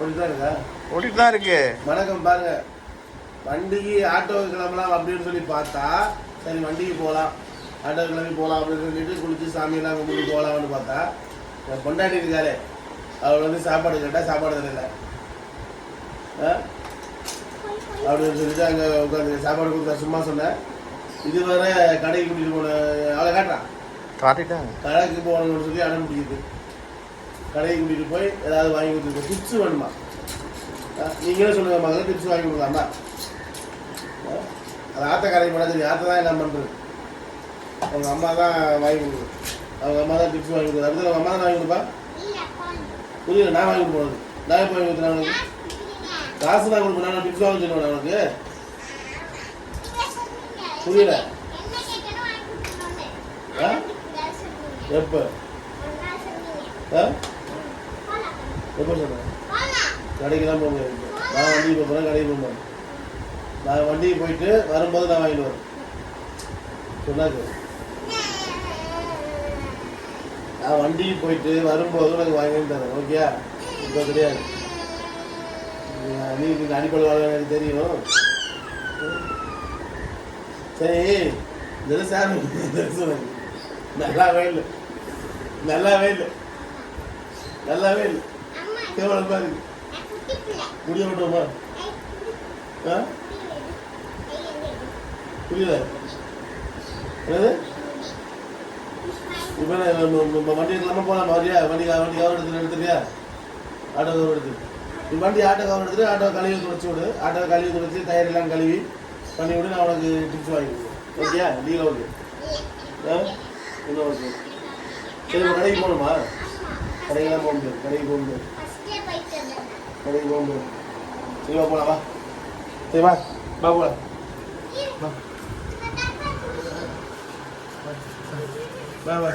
கொஞ்சம் தான் இருக்கா ஓடிட்டு தான் இருக்கு வணக்கம் பாருங்க. வண்டிக்கு ஆட்டோ கிளம்பலாம் அப்படின்னு சொல்லி பார்த்தா சரி வண்டிக்கு போகலாம். ஆட்டோ கிளம்பி போகலாம் அப்படின்னு சொல்லிட்டு குளிச்சு சாமியெல்லாம் கும்பிட்டு போகலாம்னு பார்த்தா என் பொண்டாட்டி இருக்காளே. அவள் வந்து சாப்பாடு கேட்டால் சாப்பாடு தரல ஆ? அப்படின்னு சொல்லிட்டு அங்கே உட்காந்து சாப்பாடு கொடுத்தா சும்மா சொன்னேன் இதுவரை கடைக்கு கூட்டிகிட்டு போன அவளை காட்டுறான் காட்டிட்டாங்க கடைக்கு போகணும்னு சொல்லி அடம் பிடிக்குது. கடையை கூட்டிகிட்டு போய் ஏதாவது வாங்கி கொடுத்துருக்கோம் டிப்ஸ் வேணுமா? நீங்களே சொல்லுங்கள் மகளே டிப்ஸ் வாங்கி கொடுக்கலாமா? அது ஆத்த கடைக்கு போனால் தெரியும் ஆத்த தான் என்ன பண்ணுறது அவங்க அம்மா தான் வாங்கி கொடுக்குது அவங்க அம்மா தான் டிப்ஸ் வாங்கி கொடுக்குது அடுத்து அவங்க அம்மா தான் வாங்கி கொடுப்பா? புரியல நான் வாங்கி கொடுப்போம் நான் இப்போ வாங்கி கொடுத்தேன் அவனுக்கு காசு நான் கொடுப்பேன். நான் டிப்ஸ் வாங்கி சொல்லுவேன் அவனுக்கு புரியல? ஆ? எப்போ? ஆ? எப்போ சொன்னேன் கடைக்கு தான் போக முடியாது. நான் வண்டிக்கு போக போகிறேன் கடைக்கு போக மாட்டேன். நான் வண்டிக்கு போயிட்டு வரும்போது நான் வாங்கிட்டு வரேன். சொன்னாக்கு நான் வண்டிக்கு போயிட்டு வரும்போது எனக்கு வாங்கிட்டு தரேன் ஓகே இப்போ கிடையாது. நீ நீ அடிப்படை வாங்க எனக்கு தெரியும். சரி இதெல்லாம் சார் சொன்னாங்க நல்லாவே இல்லை. நல்லாவே இல்லை. நல்லாவே இல்லை. கேவலமா இருக்கு முடிய விட்டோமா ஆ? புரியல. இப்போ நம்ம வண்டி இல்லாமல் போகலாம் மாதிரியா? வண்டி வண்டி கவர் எடுத்து எடுத்துருக்கியா ஆட்டோ கவர் எடுத்து. நீ வண்டி ஆட்டோ கவர் எடுத்துட்டு ஆட்டோ கழுவி துடைச்சி விடு. ஆட்டோ கழுவி துடைச்சி டயர் எல்லாம் கழுவி பண்ணி விடு நான் உனக்கு டிப்ஸ் வாங்கி ஓகேயா? டீல் ஓகே ஆ? இன்னும் ஓகே சரி கடைக்கு போகணுமா? கடைக்கெல்லாம் போக முடியாது கடைக்கு போக முடியாது. கடைக்கு போக முடியாது சரி வா போலாம் வா சரி வா வா போலாம் வா வா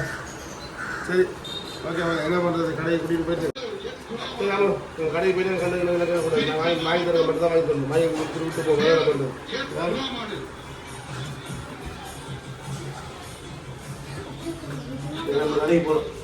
சரி ஓகே ஓகே என்ன பண்ணுறது கடையை கூட்டிகிட்டு போயிட்டு சரி ஆமாம் உங்கள் கடைக்கு போயிட்டு கண்டு கண்டு கூடாது நான் வாங்கி வாங்கி தரேன் மட்டும் தான் வாங்கி தரணும் வாங்கி கொடுத்து விட்டு போக வேலை பண்ணுறது கடைக்கு போகிறோம்